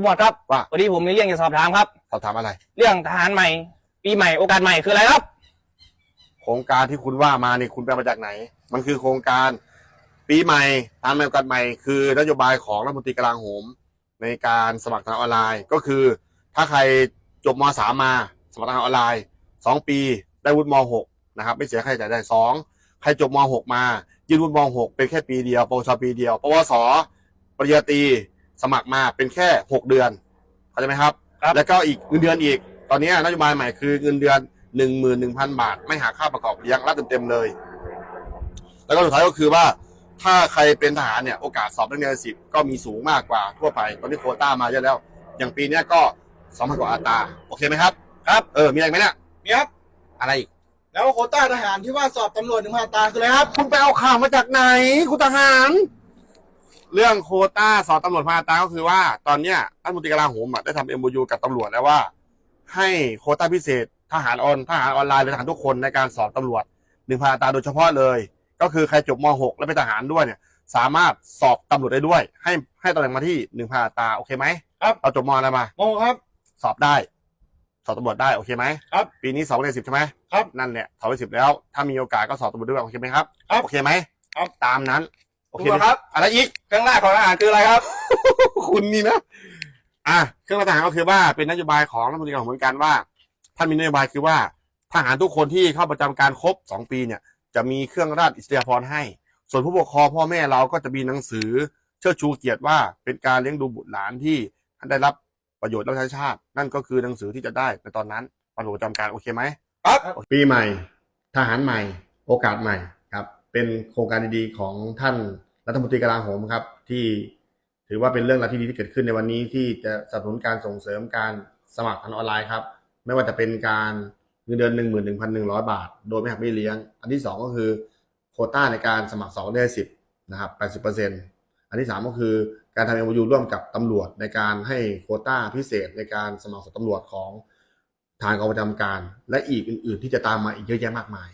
ผู้หมวดครับว่า วันนี้ผมมีเรื่องจะสอบถามครับ สอบถามอะไร เรื่องทหารใหม่ ปีใหม่โอกาสใหม่คืออะไรครับ โครงการที่คุณว่ามาเนี่ยคุณไปมาจากไหน มันคือโครงการ ปีใหม่ทางใหม่โอกาสใหม่ คือนโยบายของรัฐมนตรีกลาโหม ในการสมัครทางออนไลน์ ก็คือ ถ้าใครจบมสามมาสมัครทางออนไลน์สองปี ได้วุฒิมหกนะครับ ไม่เสียค่าใช้จ่ายได้สองใครจบมหกมายื่นวุฒิมหกเป็นแค่ปีเดียวปวชปีเดียวปวสปริญญาตรี สมัครมาเป็นแค่หกเดือนเข้าใจไหมครับ ครับ แล้วก็อีกเงินเดือนอีก ตอนนี้นโยบายใหม่คือเงินเดือนหนึ่งหมื่นหนึ่งพันบาท ไม่หักค่าประกอบเลี้ยงรับเต็มๆเลย แล้วก็สุดท้ายก็คือว่า ถ้าใครเป็นทหารเนี่ยโอกาสสอบนักเรียนสิบก็มีสูงมากกว่าทั่วไปตอนนี้โควต้ามาเยอะแล้ว อย่างปีเนี้ยก็สองพันกว่าอัตราโอเคไหมครับครับเออมีอะไรไหมเนี่ยเนี่ยครับ อะไรอีกแล้วโควต้าทหารที่ว่าสอบตำรวจหนึ่งพันอัตราคืออะไรครับ คุณไปเอาข่าวมาจากไหนคุณทหาร เรื่องโควต้าสอบตำรวจพาตราก็คือว่า ตอนเนี้ยรัฐมนตรีกลาโหมอะได้ทำเอ็มยูกับตำรวจแล้วว่า ให้โควต้าพิเศษทหารออนทหารออนไลน์หรือทหารทุกคนในการสอบตำรวจหนึ่งพันอัตราโดยเฉพาะเลย ก็คือใครจบม .6 แล้วเป็นทหารด้วยเนี่ย สามารถสอบตำรวจได้ด้วย ให้ให้ตำแหน่งมาที่หนึ่งพันอัตราโอเคไหมครับ เราจบมอะไรมาโมครับ สอบได้ สอบตำรวจได้โอเคไหมครับปีนี้สอบได้สิบใช่ไหมครับนั่นแหละสอบได้สิบแล้ว ถ้ามีโอกาสก็สอบตำรวจด้วยโอเคไหมครับครับ โอเคไหมครับ ตามนั้น โอเคผู้หมวดครับ อะไรอีก เครื่องราชของทหารคืออะไรครับ คุณนี่นะ อะเครื่องราชทหารก็คือว่าเป็นนโยบายของรัฐมนตรีกลาโหมเหมือนกันว่า ท่านมีนโยบายคือว่าทหารทุกคนที่เข้าประจำการครบสองปีเนี่ย จะมีเครื่องราชอิสริยาภรณ์ให้ ส่วนผู้ปกครองพ่อแม่เราก็จะมีหนังสือ เชิดชูเกียรติว่าเป็นการเลี้ยงดูบุตรหลานที่ท่านได้รับประโยชน์รับใช้ชาติ นั่นก็คือหนังสือที่จะได้ในตอนนั้นตอนประจำการโอเคไหมครับปีใหม่ ทหารใหม่ โอกาสใหม่ครับ เป็นโครงการดีๆของท่านรัฐมนตรีกลาโหมครับ ที่ถือว่าเป็นเรื่องราวที่ดีที่เกิดขึ้นในวันนี้ที่จะสนับสนุนการส่งเสริมการสมัครทางออนไลน์ครับ ไม่ว่าจะเป็นการเงินเดือนหนึ่งหมื่นหนึ่งพันหนึ่งร้อยบาท โดยไม่หักเบี้ยเลี้ยง อันที่สองก็คือโคต้าในการสมัครสองได้สิบนะครับแปดสิบเปอร์เซ็นอันที่สามก็คือการทำเอ็มยูร่วมกับตำรวจในการให้โคต้าพิเศษในการสมัครสอบตำรวจของทางกองประจำการ และอีกอื่น ๆ ที่จะตามมาอีกเยอะแยะมากมาย